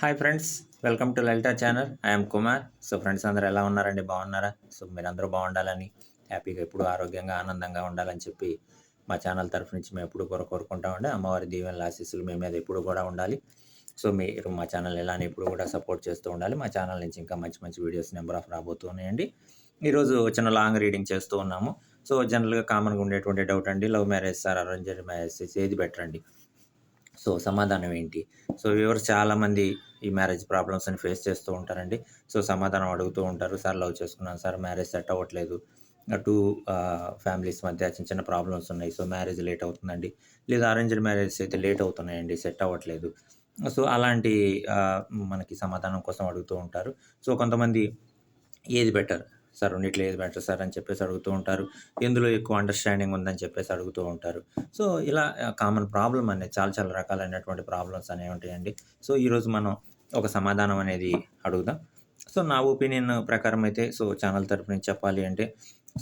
Hi friends welcome to Lalitha channel I'm Kumar so friends అందరూ ఎలా ఉన్నారండి? బాగున్నారా? సో మీరందరూ బాగుండాలని హ్యాపీగా ఎప్పుడు ఆరోగ్యంగా ఆనందంగా ఉండాలని చెప్పి మా ఛానల్ తరఫు నుంచి మేము ఎప్పుడు కూడా కోరుకుంటామండి. అమ్మవారి దీవెనల ఆశీస్సులు మీ మీద ఎప్పుడు కూడా ఉండాలి. సో మీరు మా ఛానల్ ఎలానే ఎప్పుడు కూడా సపోర్ట్ చేస్తూ ఉండాలి. మా ఛానల్ నుంచి ఇంకా మంచి మంచి వీడియోస్ నెంబర్ ఆఫ్ రాబోతున్నాయండి ఈరోజు చిన్న లాంగ్ రీడింగ్ చేస్తూ ఉన్నాము. సో జనరల్గా కామన్గా ఉండేటువంటి డౌట్ అండి. Love marriage sir arranged marriage ఏది బెటర్ అండి. సో సమాధానం ఏంటి? సో ఎవరు చాలామంది ఈ మ్యారేజ్ ప్రాబ్లమ్స్ అని ఫేస్ చేస్తూ ఉంటారండి. సో సమాధానం అడుగుతూ ఉంటారు. సార్ లవ్ చేసుకున్నాను. సార్ మ్యారేజ్ సెట్ అవ్వట్లేదు. టూ ఫ్యామిలీస్ మధ్య చిన్న చిన్న ప్రాబ్లమ్స్ ఉన్నాయి. సో మ్యారేజ్ లేట్ అవుతుందండి. లేదా అరేంజ్డ్ మ్యారేజ్ అయితే లేట్ అవుతున్నాయండి. సెట్ అవ్వట్లేదు. సో అలాంటి మనకి సమాధానం కోసం అడుగుతూ ఉంటారు. సో కొంతమంది ఏది బెటర్? సార్ రెండిట్లో ఏది బెటర్ సార్? అని చెప్పేసి అడుగుతూ ఉంటారు. ఎందులో ఎక్కువ అండర్స్టాండింగ్ ఉందని చెప్పేసి అడుగుతూ ఉంటారు. సో ఇలా కామన్ ప్రాబ్లం అనేది చాలా చాలా రకాలైనటువంటి ప్రాబ్లమ్స్ అనేవి ఉంటాయండి. సో ఈరోజు మనం ఒక సమాధానం అనేది అడుగుదాం. సో నా ఒపీనియన్ ప్రకారం అయితే సో ఛానల్ తరపు నుంచి చెప్పాలి అంటే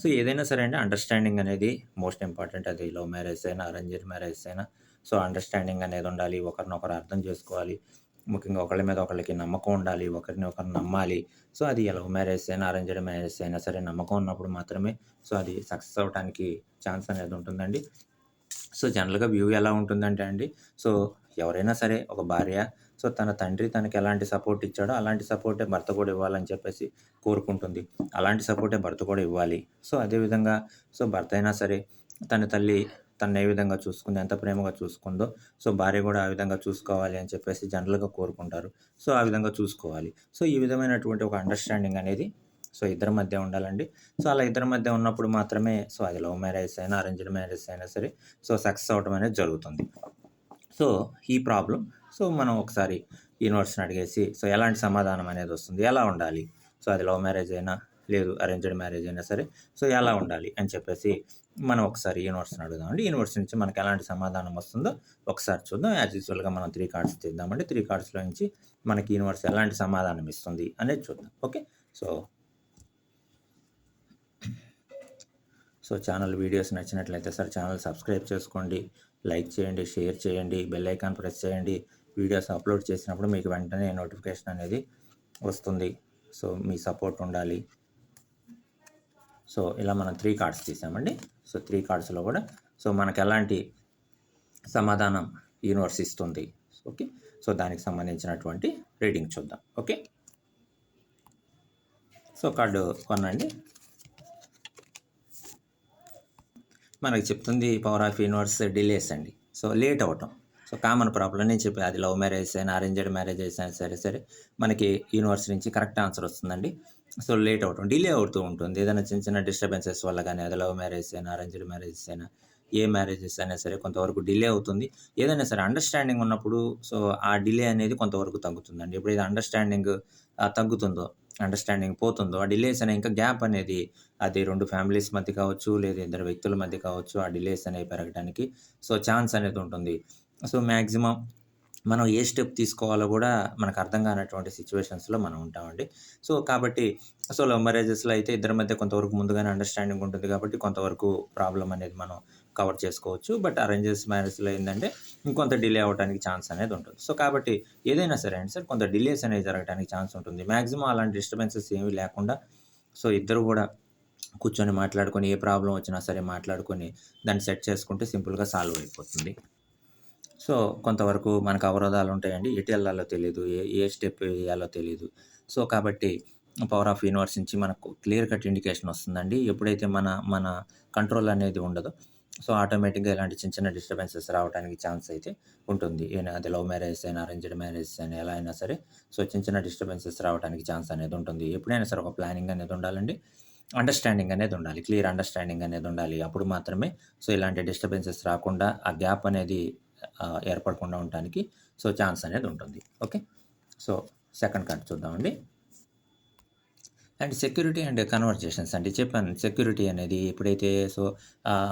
సో ఏదైనా సరే అండి అండర్స్టాండింగ్ అనేది మోస్ట్ ఇంపార్టెంట్ అది లవ్ మ్యారేజ్ అయినా అరేంజ్డ్ మ్యారేజ్ అయినా సో అండర్స్టాండింగ్ అనేది ఉండాలి. ఒకరినొకరు అర్థం చేసుకోవాలి. ముఖ్యంగా ఒకళ్ళ మీద ఒకళ్ళకి నమ్మకం ఉండాలి ఒకరిని ఒకరు నమ్మాలి. సో అది లవ్ మ్యారేజ్ అయినా అరేంజ్డ్ మ్యారేజ్ అయినా సరే నమ్మకం ఉన్నప్పుడు మాత్రమే సో అది సక్సెస్ అవ్వడానికి ఛాన్స్ అనేది ఉంటుందండి. సో జనరల్గా వ్యూ ఎలా ఉంటుందంటే అండి సో ఎవరైనా సరే ఒక భార్య సో తన తండ్రి తనకి ఎలాంటి సపోర్ట్ ఇచ్చాడో అలాంటి సపోర్టే భర్త కూడా ఇవ్వాలని చెప్పేసి కోరుకుంటుంది. అలాంటి సపోర్టే భర్త కూడా ఇవ్వాలి. సో అదేవిధంగా సో భర్త అయినా సరే తన తల్లి తను ఏ విధంగా చూసుకుంది ఎంత ప్రేమగా చూసుకుందో సో భార్య కూడా ఆ విధంగా చూసుకోవాలి అని చెప్పేసి జనరల్గా కోరుకుంటారు. సో ఆ విధంగా చూసుకోవాలి. సో ఈ విధమైనటువంటి ఒక అండర్స్టాండింగ్ అనేది సో ఇద్దరి మధ్య ఉండాలండి. సో అలా ఇద్దరి మధ్య ఉన్నప్పుడు మాత్రమే సో అది లవ్ మ్యారేజ్ అయినా అరేంజ్డ్ మ్యారేజ్ అయినా సరే సో సక్సెస్ అవడం అనేది జరుగుతుంది. సో ఈ ప్రాబ్లం సో మనం ఒకసారి యూనివర్స్ని అడిగేసి సో ఎలాంటి సమాధానం అనేది వస్తుంది ఎలా ఉండాలి? సో అది లవ్ మ్యారేజ్ అయినా లేదు అరేంజ్డ్ మ్యారేజ్ అయినా సరే. సో ఎలా ఉండాలి అని చెప్పేసి మనం ఒకసారి యూనివర్స్ని అడుగుదామండి. యూనివర్స్ నుంచి మనకి ఎలాంటి సమాధానం వస్తుందో ఒకసారి చూద్దాం. యాజ్ యూజువల్గా మనం త్రీ కార్డ్స్ తీద్దామండి. త్రీ కార్డ్స్లో నుంచి మనకి యూనివర్స్ ఎలాంటి సమాధానం ఇస్తుంది అనేది చూద్దాం. Okay? So so channel videos నచ్చినట్లయితే సార్ ఛానల్ సబ్స్క్రైబ్ చేసుకోండి. లైక్ చేయండి షేర్ చేయండి బెల్ ఐకాన్ ప్రెస్ చేయండి. వీడియోస్ అప్లోడ్ చేసినప్పుడు మీకు వెంటనే నోటిఫికేషన్ అనేది వస్తుంది. సో మీ సపోర్ట్ ఉండాలి. సో ఇలా మనం త్రీ కార్డ్స్ తీసామండి. సో త్రీ కార్డ్స్లో కూడా సో మనకు ఎలాంటి సమాధానం యూనివర్స్ ఇస్తుంది? ఓకే. సో దానికి సంబంధించినటువంటి రీడింగ్ చూద్దాం. ఓకే. సో కార్డు వన్ అండి మనకి చెప్తుంది పవర్ ఆఫ్ యూనివర్స్ డిలేస్ అండి. సో లేట్ అవటం. సో కామన్ ప్రాబ్లం నేను చెప్పి అది లవ్ మ్యారేజ్ అయినా అరేంజ్డ్ మ్యారేజ్ అయినా సరే సరే మనకి యూనివర్స్ నుంచి కరెక్ట్ ఆన్సర్ వస్తుందండి. సో లేట్ అవటం డిలే అవుతూ ఉంటుంది. ఏదైనా చిన్న చిన్న డిస్టర్బెన్సెస్ వల్ల కానీ అది లవ్ మ్యారేజ్ అయినా అరేంజ్డ్ మ్యారేజెస్ అయినా ఏ మ్యారేజెస్ అయినా సరే కొంతవరకు డిలే అవుతుంది. ఏదైనా సరే అండర్స్టాండింగ్ ఉన్నప్పుడు సో ఆ డిలే అనేది కొంతవరకు తగ్గుతుందండి. ఎప్పుడైతే అండర్స్టాండింగ్ తగ్గుతుందో అండర్స్టాండింగ్ పోతుందో ఆ డిలేస్ అనే ఇంకా గ్యాప్ అనేది అది రెండు ఫ్యామిలీస్ మధ్య కావచ్చు లేదా ఇద్దరు వ్యక్తుల మధ్య కావచ్చు ఆ డిలేస్ అనేవి పెరగడానికి సో ఛాన్స్ అనేది ఉంటుంది. సో మ్యాక్సిమం మనం ఏ స్టెప్ తీసుకోవాలో కూడా మనకు అర్థం కానటువంటి సిచ్యువేషన్స్లో మనం ఉంటామండి. సో కాబట్టి సో లవ్ మ్యారేజెస్లో అయితే ఇద్దరి మధ్య కొంతవరకు ముందుగానే అండర్స్టాండింగ్ ఉంటుంది కాబట్టి కొంతవరకు ప్రాబ్లం అనేది మనం కవర్ చేసుకోవచ్చు. బట్ అరేంజెస్ మ్యారేజ్లో ఏంటంటే ఇంకొంత డిలే అవ్వడానికి ఛాన్స్ అనేది ఉంటుంది. సో కాబట్టి ఏదైనా సరే అండి సార్ కొంత డిలేస్ అనేది జరగడానికి ఛాన్స్ ఉంటుంది. మ్యాక్సిమం అలాంటి డిస్టర్బెన్సెస్ ఏమీ లేకుండా సో ఇద్దరు కూడా కూర్చొని మాట్లాడుకొని ఏ ప్రాబ్లం వచ్చినా సరే మాట్లాడుకొని దాన్ని సెట్ చేసుకుంటే సింపుల్గా సాల్వ్ అయిపోతుంది. సో కొంతవరకు మనకు అవరోధాలు ఉంటాయండి ఎటు వెళ్ళాలో తెలియదు ఏ ఏ స్టెప్ వేయాలో తెలియదు సో కాబట్టి పవర్ ఆఫ్ యూనివర్స్ నుంచి మనకు క్లియర్ కట్ ఇండికేషన్ వస్తుందండి. ఎప్పుడైతే మన మన కంట్రోల్ అనేది ఉండదో సో ఆటోమేటిక్గా ఇలాంటి చిన్న చిన్న డిస్టర్బెన్సెస్ రావడానికి ఛాన్స్ అయితే ఉంటుంది. అది లవ్ మ్యారేజ్ అయినా అరేంజ్డ్ మ్యారేజ్ అయినా ఎలా అయినా సరే సో చిన్న చిన్న డిస్టర్బెన్సెస్ రావడానికి ఛాన్స్ అనేది ఉంటుంది. ఎప్పుడైనా సరే ఒక ప్లానింగ్ అనేది ఉండాలండి. అండర్స్టాండింగ్ అనేది ఉండాలి. క్లియర్ అండర్స్టాండింగ్ అనేది ఉండాలి. అప్పుడు మాత్రమే సో ఇలాంటి డిస్టర్బెన్సెస్ రాకుండా ఆ గ్యాప్ అనేది ఏర్పడకుండా ఉండడానికి సో ఛాన్స్ అనేది ఉంటుంది. ఓకే? సో సెకండ్ కార్డ్ చూద్దామండి. అండ్ సెక్యూరిటీ అండ్ కన్వర్జేషన్స్ అండి. చెప్పాను సెక్యూరిటీ అనేది ఎప్పుడైతే సో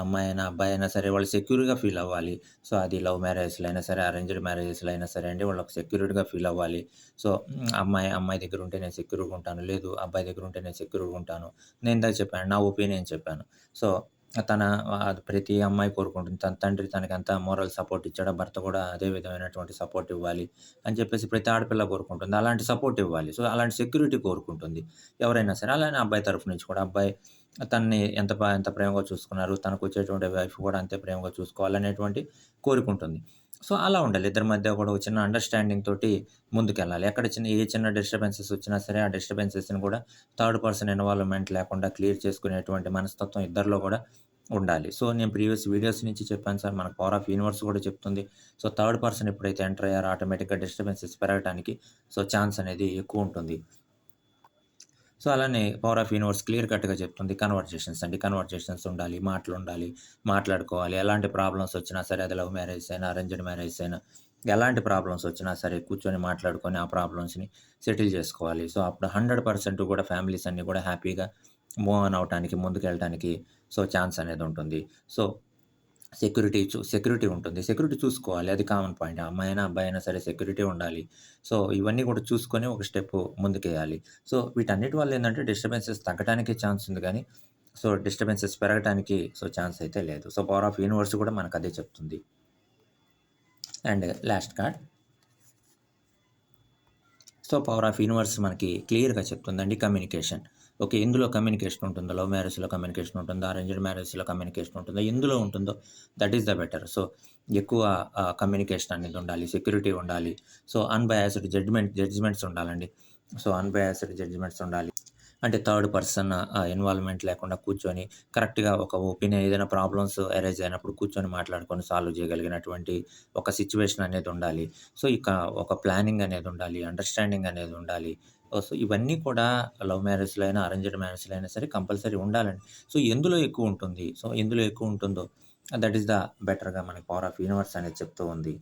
అమ్మాయి అయినా అబ్బాయి అయినా సరే వాళ్ళు సెక్యూర్గా ఫీల్ అవ్వాలి. సో అది లవ్ మ్యారేజ్లో అయినా సరే అరేంజ్డ్ మ్యారేజెస్లో అయినా సరే అండి వాళ్ళకి సెక్యూరిటీగా ఫీల్ అవ్వాలి. సో అమ్మాయి అమ్మాయి దగ్గర ఉంటే నేను సెక్యూర్గా ఉంటాను లేదు అబ్బాయి దగ్గర ఉంటే నేను సెక్యూర్గా ఉంటాను. నేను ఇందాక చెప్పాను నా ఒపీనియన్ చెప్పాను. సో తన ప్రతి అమ్మాయి కోరుకుంటుంది. తన తండ్రి తనకంత మోరల్ సపోర్ట్ ఇచ్చాడు భర్త కూడా అదే విధమైనటువంటి సపోర్ట్ ఇవ్వాలి అని చెప్పేసి ప్రతి ఆడపిల్ల కోరుకుంటుంది. అలాంటి సపోర్ట్ ఇవ్వాలి. సో, అలాంటి సెక్యూరిటీ కోరుకుంటుంది. ఎవరైనా సరే. అలానే అబ్బాయి తరఫు నుంచి కూడా అబ్బాయి తనని ఎంత ఎంత ప్రేమగా చూసుకున్నారు, తనకొచ్చేటువంటి వైఫ్ కూడా అంతే ప్రేమగా చూసుకోవాలనేటువంటి కోరుకుంటుంది సో, అలా ఉండాలి. ఇద్దరి మధ్య కూడా చిన్న అండర్‌స్టాండింగ్ తోటి ముందుకెళ్ళాలి. ఎక్కడ చిన్న ఏ చిన్న డిస్టర్బెన్సెస్ వచ్చినా సరే, ఆ డిస్టర్బెన్సెస్‌ని కూడా థర్డ్ పర్సన్ ఇన్వాల్వ్‌మెంట్ లేకుండా క్లియర్ చేసుకునేటువంటి మనస్తత్వం ఇద్దరిలో కూడా ఉండాలి. సో, నేను ప్రీవియస్ వీడియోస్ నుంచి చెప్పాను సార్. మనకు పవర్ ఆఫ్ యూనివర్స్ కూడా చెప్తుంది. సో, థర్డ్ పర్సన్ ఎప్పుడైతే ఎంటర్ అయ్యారో ఆటోమేటిక్‌గా డిస్టర్బెన్సెస్ పెరగడానికి సో, ఛాన్స్ అనేది ఎక్కువ ఉంటుంది సో, అలానే పవర్ ఆఫ్ యూనివర్స్ క్లియర్ కట్‌గా చెప్తుంది. కన్వర్జేషన్స్ అండి. కన్వర్జేషన్స్ ఉండాలి. మాటలు ఉండాలి మాట్లాడుకోవాలి. ఎలాంటి ప్రాబ్లమ్స్ వచ్చినా సరే అది లవ్ మ్యారేజ్ అయినా, అరేంజ్డ్ మ్యారేజ్ అయినా ఎలాంటి ప్రాబ్లమ్స్ వచ్చినా సరే కూర్చొని మాట్లాడుకొని ఆ ప్రాబ్లమ్స్‌ని సెటిల్ చేసుకోవాలి. సో, అప్పుడు 100% కూడా ఫ్యామిలీస్ అన్నీ కూడా హ్యాపీగా మూవ్ ఆన్ అవ్వటానికి, ముందుకెళ్ళటానికి సో, ఛాన్స్ అనేది ఉంటుంది. సో, సెక్యూరిటీ చూ సెక్యూరిటీ ఉంటుంది. సెక్యూరిటీ చూసుకోవాలి. అది కామన్ పాయింట్. అమ్మాయైనా, అబ్బాయైనా సరే సెక్యూరిటీ ఉండాలి. సో, ఇవన్నీ కూడా చూసుకొని ఒక స్టెప్ ముందుకేయాలి. సో, వీటన్నిటి వల్ల ఏంటంటే డిస్టర్బెన్సెస్ తగ్గటానికి ఛాన్స్ ఉంది కానీ సో, డిస్టర్బెన్సెస్ పెరగటానికి సో, ఛాన్స్ అయితే లేదు. సో, పవర్ ఆఫ్ యూనివర్స్ కూడా మనకు అదే చెప్తుంది. And last card. So, power of universe మనకి క్లియర్‌గా చెప్తుందండి కమ్యూనికేషన్. ఓకే. ఎందులో కమ్యూనికేషన్ ఉంటుందో, లవ్ మ్యారేజ్‌లో కమ్యూనికేషన్ ఉంటుందా, అరేంజ్డ్ మ్యారేజ్‌లో కమ్యూనికేషన్ ఉంటుందో ఎందులో ఉంటుందో that is the better. So, ఎక్కువ కమ్యూనికేషన్ అనేది ఉండాలి. సెక్యూరిటీ ఉండాలి. సో, అన్‌బయాస్డ్ జడ్జ్‌మెంట్ జడ్జ్‌మెంట్స్ ఉండాలండి. సో, అన్‌బయాస్డ్ జడ్జ్‌మెంట్స్ ఉండాలి. అంటే థర్డ్ పర్సన్ ఇన్వాల్వ్‌మెంట్ లేకుండా కూర్చొని కరెక్ట్‌గా ఒక ఒపీనియన్ ఏదైనా ప్రాబ్లమ్స్ అరేజ్ అయినప్పుడు కూర్చొని మాట్లాడుకొని సాల్వ్ చేయగలిగినటువంటి ఒక సిచ్యువేషన్ అనేది ఉండాలి. సో, ఇక ఒక ప్లానింగ్ అనేది ఉండాలి. అండర్‌స్టాండింగ్ అనేది ఉండాలి. సో, ఇవన్నీ కూడా లవ్ మ్యారేజ్‌లో అయినా, అరేంజ్డ్ మ్యారేజ్‌లో అయినా సరే కంపల్సరీ ఉండాలండి. సో, ఎందులో ఎక్కువ ఉంటుంది. సో, ఎందులో ఎక్కువ ఉంటుందో దట్ ఈస్ ద బెటర్‌గా మనకి పవర్ ఆఫ్ యూనివర్స్ అనేది చెప్తూ ఉంది.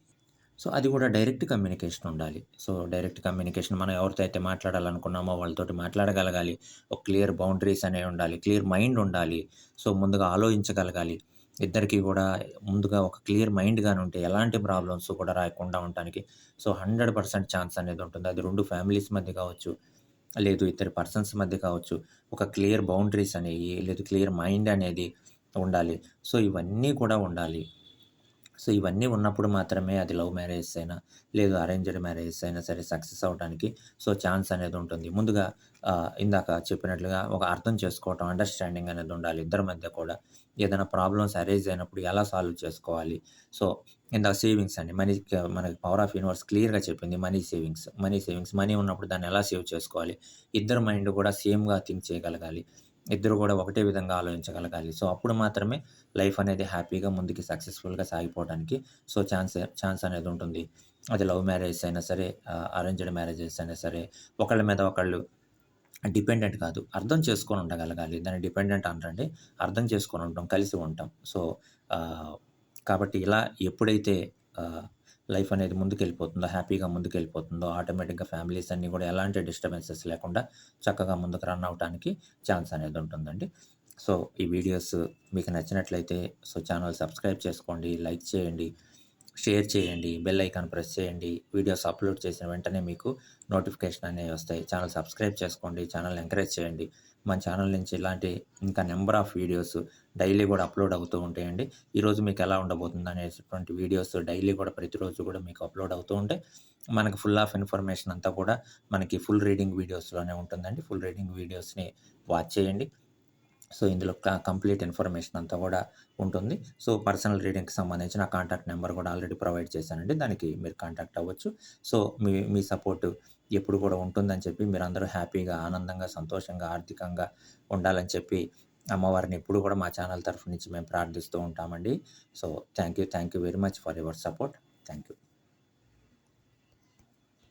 సో, అది కూడా డైరెక్ట్ కమ్యూనికేషన్ ఉండాలి. సో, డైరెక్ట్ కమ్యూనికేషన్ మనం ఎవరితో అయితే మాట్లాడాలనుకున్నామో వాళ్ళతోటి మాట్లాడగలగాలి. ఒక క్లియర్ బౌండరీస్ అనేవి ఉండాలి. క్లియర్ మైండ్ ఉండాలి. సో, ముందుగా ఆలోచించగలగాలి. ఇద్దరికీ కూడా ముందుగా ఒక క్లియర్ మైండ్గానే ఉంటే ఎలాంటి ప్రాబ్లమ్స్ కూడా రాకుండా ఉండటానికి సో, 100% ఛాన్స్ అనేది ఉంటుంది. అది రెండు ఫ్యామిలీస్ మధ్య కావచ్చు, లేదు ఇద్దరు పర్సన్స్ మధ్య కావచ్చు. ఒక క్లియర్ బౌండరీస్ అనేవి లేదు క్లియర్ మైండ్ అనేది ఉండాలి. సో, ఇవన్నీ కూడా ఉండాలి. సో, ఇవన్నీ ఉన్నప్పుడు మాత్రమే అది లవ్ మ్యారేజెస్ అయినా, లేదు అరేంజ్డ్ మ్యారేజెస్ అయినా సరే సక్సెస్ అవ్వటానికి సో, ఛాన్స్ అనేది ఉంటుంది. ముందుగా ఇందాక చెప్పినట్లుగా ఒక అర్థం చేసుకోవటం, అండర్‌స్టాండింగ్ అనేది ఉండాలి. ఇద్దరి మధ్య కూడా ఏదైనా ప్రాబ్లమ్స్ అరేజ్ అయినప్పుడు ఎలా సాల్వ్ చేసుకోవాలి. సో, ఇందాక సేవింగ్స్ అండి. మనీ మనకి పవర్ ఆఫ్ యూనివర్స్ క్లియర్‌గా చెప్పింది money savings. Money savings. Money ఉన్నప్పుడు దాన్ని ఎలా సేవ్ చేసుకోవాలి. ఇద్దరి మైండ్ కూడా సేమ్‌గా థింక్ చేయగలగాలి. ఇద్దరు కూడా ఒకటే విధంగా ఆలోచించగలగాలి. సో, అప్పుడు మాత్రమే లైఫ్ అనేది హ్యాపీగా ముందుకి సక్సెస్‌ఫుల్‌గా సాగిపోవడానికి సో, ఛాన్స్ ఛాన్స్ అనేది ఉంటుంది. అది లవ్ మ్యారేజెస్ అయినా సరే, అరేంజ్డ్ మ్యారేజెస్ అయినా సరే ఒకళ్ళ మీద ఒకళ్ళు డిపెండెంట్ కాదు. అర్థం చేసుకొని ఉండగలగాలి. దాన్ని డిపెండెంట్ అనరండి. అర్థం చేసుకొని ఉంటాం. కలిసి ఉంటాం. సో, కాబట్టి ఇలా ఎప్పుడైతే లైఫ్ అనేది ముందుకెళ్ళిపోతుందో, హ్యాపీగా ముందుకెళ్ళిపోతుందో ఆటోమేటిక్‌గా ఫ్యామిలీస్ అన్నీ కూడా ఎలాంటి డిస్టర్బెన్సెస్ లేకుండా చక్కగా ముందుకు రన్ అవ్వటానికి ఛాన్స్ అనేది ఉంటుందండి. సో, ఈ వీడియోస్ మీకు నచ్చినట్లయితే సో, ఛానల్ సబ్స్క్రైబ్ చేసుకోండి. లైక్ చేయండి. షేర్ చేయండి. బెల్ ఐకాన్ ప్రెస్ చేయండి. వీడియోస్ అప్‌లోడ్ చేసిన వెంటనే మీకు నోటిఫికేషన్ అనేవి వస్తాయి. ఛానల్ సబ్స్క్రైబ్ చేసుకోండి. ఛానల్ ఎంకరేజ్ చేయండి. మన ఛానల్ నుంచి ఇలాంటి ఇంకా నెంబర్ ఆఫ్ వీడియోస్ డైలీ కూడా అప్‌లోడ్ అవుతూ ఉంటాయండి. ఈరోజు మీకు ఎలా ఉండబోతుంది అనేటువంటి వీడియోస్ డైలీ కూడా ప్రతిరోజు కూడా మీకు అప్‌లోడ్ అవుతూ ఉంటాయి. మనకి ఫుల్ ఆఫ్ ఇన్ఫర్మేషన్ అంతా కూడా మనకి ఫుల్ రీడింగ్ వీడియోస్‌లోనే ఉంటుందండి. ఫుల్ రీడింగ్ వీడియోస్‌ని వాచ్ చేయండి. సో, ఇందులో క కంప్లీట్ ఇన్ఫర్మేషన్ అంతా కూడా ఉంటుంది. సో, పర్సనల్ రీడింగ్‌కి సంబంధించిన కాంటాక్ట్ నెంబర్ కూడా ఆల్రెడీ ప్రొవైడ్ చేశానండి. దానికి మీరు కాంటాక్ట్ అవ్వచ్చు. సో, మీ మీ సపోర్ట్ ఎప్పుడు కూడా ఉంటుందని చెప్పి మీరందరూ హ్యాపీగా, ఆనందంగా, సంతోషంగా, ఆర్థికంగా ఉండాలని చెప్పి అమ్మవారిని ఎప్పుడు కూడా మా ఛానల్ తరఫు నుంచి మేము ప్రార్థిస్తూ ఉంటామండి. So, thank you. Thank you very much for your support. Thank you.